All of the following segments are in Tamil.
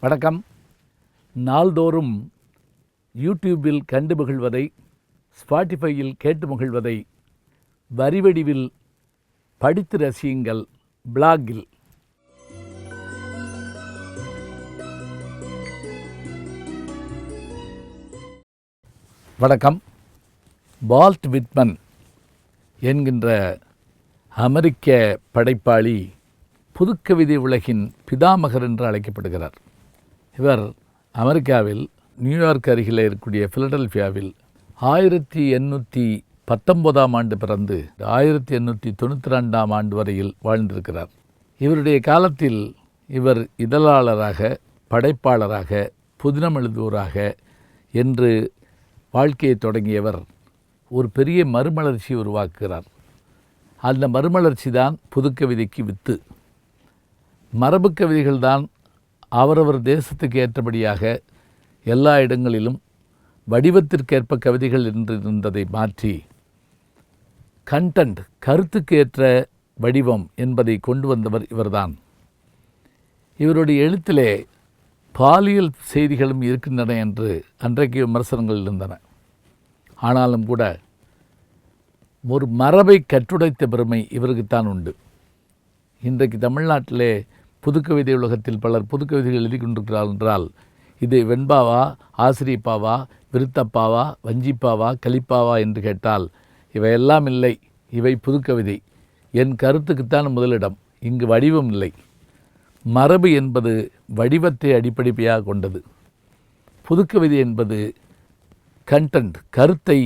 வணக்கம். நாள்தோறும் யூடியூபில் கண்டு மகிழ்வதை ஸ்பாட்டிஃபையில் கேட்டு மகிழ்வதை வரிவடிவில் படித்து ரசியுங்கள் பிளாகில். வணக்கம். பால்ட் விட்மன் என்கின்ற அமெரிக்க படைப்பாளி புதுக்கவிதை உலகின் பிதாமகர் என்று அழைக்கப்படுகிறார். இவர் அமெரிக்காவில் நியூயார்க் அருகில் இருக்கக்கூடிய பிலடெல்ஃபியாவில் ஆயிரத்தி எண்ணூற்றி பத்தொன்பதாம் ஆண்டு பிறந்து ஆயிரத்தி எண்ணூற்றி தொண்ணூற்றி ரெண்டாம் ஆண்டு வரையில் வாழ்ந்திருக்கிறார். இவருடைய காலத்தில் இவர் இதழாளராக படைப்பாளராக புதினம் எழுதுவோராக என்று வாழ்க்கையை தொடங்கியவர் ஒரு பெரிய மறுமலர்ச்சி உருவாக்குகிறார். அந்த மறுமலர்ச்சி தான் புதுக்கவிதைக்கு வித்து. மரபு கவிதைகள் தான் அவரவர் தேசத்துக்கு ஏற்றபடியாக எல்லா இடங்களிலும் வடிவத்திற்கேற்ப கவிதைகள் என்று இருந்ததை மாற்றி கண்டென்ட் கருத்துக்கு ஏற்ற வடிவம் என்பதை கொண்டு வந்தவர் இவர்தான். இவருடைய எழுத்திலே பாலியல் செய்திகளும் இருக்கின்றன என்று அன்றைக்கு விமர்சனங்கள் இருந்தன. ஆனாலும் கூட ஒரு மரபை கற்றுடைத்த பெருமை இவருக்குத்தான் உண்டு. இன்றைக்கு தமிழ்நாட்டிலே புதுக்கவிதை உலகத்தில் பலர் புதுக்கவிதைகள் எழுதி கொண்டிருக்கிறார்கள் என்றால் இது வெண்பாவா ஆசிரியப்பாவா விருத்தப்பாவா வஞ்சிப்பாவா கலிப்பாவா என்று கேட்டால் இவையெல்லாம் இல்லை இவை புதுக்கவிதை. என் கருத்துக்குத்தான் முதலிடம் இங்கு வடிவம் இல்லை. மரபு என்பது வடிவத்தை அடிப்படையாக கொண்டது. புதுக்கவிதை என்பது கண்டென்ட் கருத்தை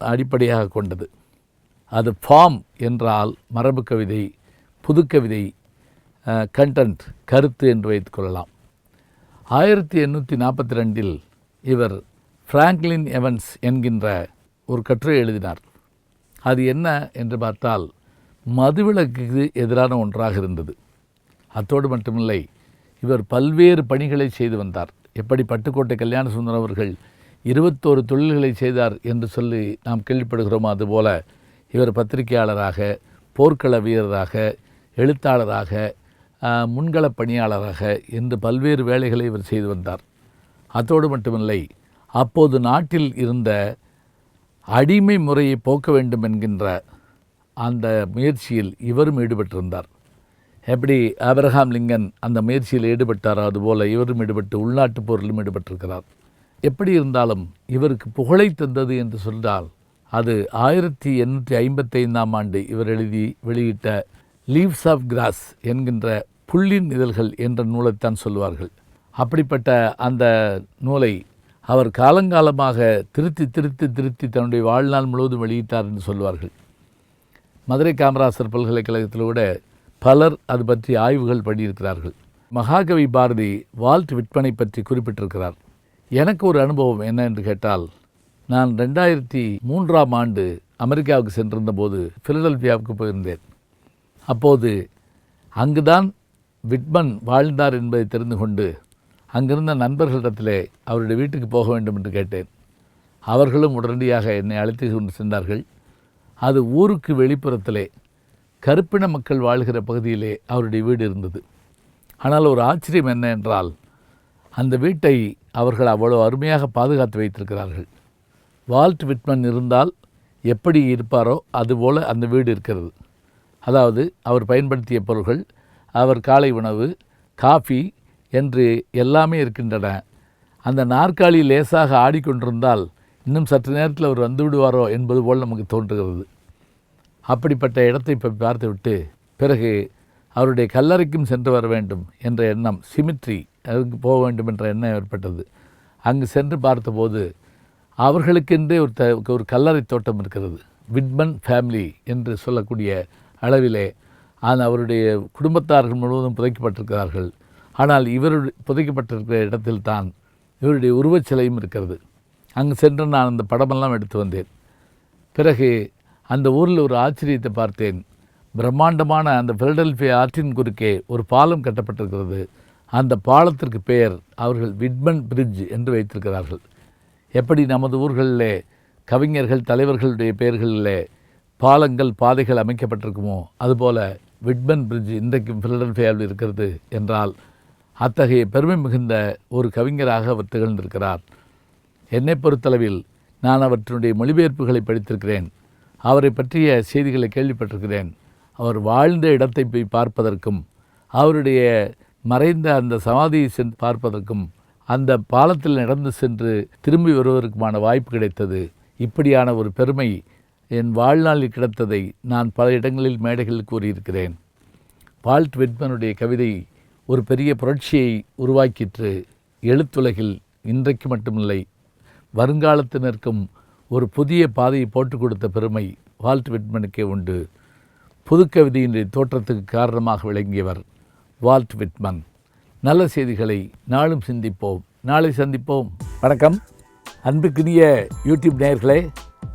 அடிப்படையாக கொண்டது. அது ஃபார்ம் என்றால் மரபு கவிதை புதுக்கவிதை கண்டென்ட் கருத்து என்று வைத்துக்கொள்ளலாம் ஆயிரத்தி எண்ணூற்றி நாற்பத்தி ரெண்டில் இவர் ஃப்ராங்க்லின் எவன்ஸ் என்கின்ற ஒரு கட்டுரை எழுதினார். அது என்ன என்று பார்த்தால் மதுவிலக்குக்கு எதிரான ஒன்றாக இருந்தது. அத்தோடு மட்டுமில்லை இவர் பல்வேறு பணிகளை செய்து வந்தார். எப்படி பட்டுக்கோட்டை கல்யாண சுந்தரம் அவர்கள் இருபத்தோரு தொழில்களை செய்தார் என்று சொல்லி நாம் கேள்விப்படுகிறோம் அதுபோல இவர் பத்திரிகையாளராக போர்க்கள வீரராக எழுத்தாளராக முன்கள பணியாளராக என்று பல்வேறு வேலைகளை இவர் செய்து வந்தார். அத்தோடு மட்டுமில்லை அப்போது நாட்டில் இருந்த அடிமை முறையை போக்க வேண்டும் என்கின்ற அந்த முயற்சியில் இவரும் ஈடுபட்டிருந்தார். எப்படி ஆபிரஹாம் லிங்கன் அந்த முயற்சியில் ஈடுபட்டாரோ அதுபோல் இவரும் ஈடுபட்டு உள்நாட்டு போரிலும் ஈடுபட்டிருக்கிறார். எப்படி இருந்தாலும் இவருக்கு புகழை தந்தது என்று சொன்னால் அது ஆயிரத்தி எண்ணூற்றி ஐம்பத்தைந்தாம் ஆண்டு இவர் எழுதி வெளியிட்ட லீவ்ஸ் ஆஃப் கிராஸ் என்கின்ற புள்ளின் இதழ்கள் என்ற நூலைத்தான் சொல்வார்கள் அப்படிப்பட்ட அந்த நூலை அவர் காலங்காலமாக திருத்தி திருத்தி திருத்தி தன்னுடைய வாழ்நாள் முழுவதும் வெளியிட்டார் என்று சொல்வார்கள் மதுரை காமராசர் பல்கலைக்கழகத்தில் கூட பலர் அது பற்றி ஆய்வுகள் பண்ணியிருக்கிறார்கள். மகாகவி பாரதி வால்ட் விற்பனை பற்றி குறிப்பிட்டிருக்கிறார். எனக்கு ஒரு அனுபவம் என்ன என்று கேட்டால் நான் ரெண்டாயிரத்தி மூன்றாம் ஆண்டு அமெரிக்காவுக்கு சென்றிருந்த போது போயிருந்தேன். அப்போது அங்குதான் விட்மன் வாழ்ந்தார் என்பதை தெரிந்து கொண்டு அங்கிருந்த நண்பர்களிடத்திலே அவருடைய வீட்டுக்கு போக வேண்டும் என்று கேட்டேன். அவர்களும் உடனடியாக என்னை அழைத்து கொண்டு சென்றார்கள். அது ஊருக்கு வெளிப்புறத்திலே கருப்பின மக்கள் வாழ்கிற பகுதியிலே அவருடைய வீடு இருந்தது. ஆனால் ஒரு ஆச்சரியம் என்ன என்றால் அந்த வீட்டை அவர்கள் அவ்வளோ அருமையாக பாதுகாத்து வைத்திருக்கிறார்கள். வால்ட் விட்மன் இருந்தால் எப்படி இருப்பாரோ அதுபோல் அந்த வீடு இருக்கிறது. அதாவது அவர் பயன்படுத்திய பொருள்கள் அவர் காலை உணவு காஃபி என்று எல்லாமே இருக்கின்றன. அந்த நாற்காலி லேசாக ஆடிக்கொண்டிருந்தால் இன்னும் சற்று நேரத்தில் அவர் வந்து விடுவாரோ என்பது போல் நமக்கு தோன்றுகிறது. அப்படிப்பட்ட இடத்தை இப்போ பார்த்துவிட்டு பிறகு அவருடைய கல்லறைக்கும் சென்று வர வேண்டும் என்ற எண்ணம் சிமிட்ரி அதுக்கு போக வேண்டும் என்ற எண்ணம் ஏற்பட்டது. அங்கு சென்று பார்த்தபோது அவர்களுக்கென்றே ஒரு த ஒரு கல்லறை தோட்டம் இருக்கிறது. விட்மன் ஃபேமிலி என்று சொல்லக்கூடிய அளவிலே ஆனால் அவருடைய குடும்பத்தார்கள் முழுவதும் புதைக்கப்பட்டிருக்கிறார்கள். ஆனால் இவர் புதைக்கப்பட்டிருக்கிற இடத்தில் தான் இவருடைய உருவச்சிலையும் இருக்கிறது. அங்கு சென்று நான் அந்த படமெல்லாம் எடுத்து வந்தேன். பிறகு அந்த ஊரில் ஒரு ஆச்சரியத்தை பார்த்தேன். பிரம்மாண்டமான அந்த பிலடெல்ஃபியா ஆற்றின் குறுக்கே ஒரு பாலம் கட்டப்பட்டிருக்கிறது. அந்த பாலத்திற்கு பெயர் அவர்கள் விட்மன் பிரிட்ஜ் என்று வைத்திருக்கிறார்கள். எப்படி நமது ஊர்களிலே கவிஞர்கள் தலைவர்களுடைய பெயர்களிலே பாலங்கள் பாதைகள் அமைக்கப்பட்டிருக்குமோ? அதுபோல விட்மன் பிரிட்ஜ் இன்றைக்கும் பிலடெல்பியாவில் இருக்கிறது என்றால் அத்தகைய பெருமை மிகுந்த ஒரு கவிஞராக அவர் திகழ்ந்திருக்கிறார். என்னை பொறுத்தளவில் நான் அவற்றினுடைய மொழிபெயர்ப்புகளை படித்திருக்கிறேன். அவரை பற்றிய செய்திகளை கேள்விப்பட்டிருக்கிறேன். அவர் வாழ்ந்த இடத்தை போய் பார்ப்பதற்கும் அவருடைய மறைந்த அந்த சமாதியை சென்று பார்ப்பதற்கும் அந்த பாலத்தில் நடந்து சென்று திரும்பி வருவதற்குமான வாய்ப்பு கிடைத்தது. இப்படியான ஒரு பெருமை என் வாழ்நாளில் கிடைத்ததை நான் பல இடங்களில் மேடைகளில் கூறியிருக்கிறேன். வால்ட் விட்மனுடைய கவிதை ஒரு பெரிய புரட்சியை உருவாக்கிற்று. எழுத்துலகில் இன்றைக்கு மட்டுமில்லை வருங்காலத்தினருக்கும் ஒரு புதிய பாதையை போட்டுக் கொடுத்த பெருமை வால்ட் விட்மனுக்கே உண்டு. புதுக்கவிதையினுடைய தோற்றத்துக்கு காரணமாக விளங்கியவர் வால்ட் விட்மன். நல்ல செய்திகளை நாளும் சிந்திப்போம். நாளை சந்திப்போம். வணக்கம். அன்புக்குரிய யூடியூப் நேயர்களே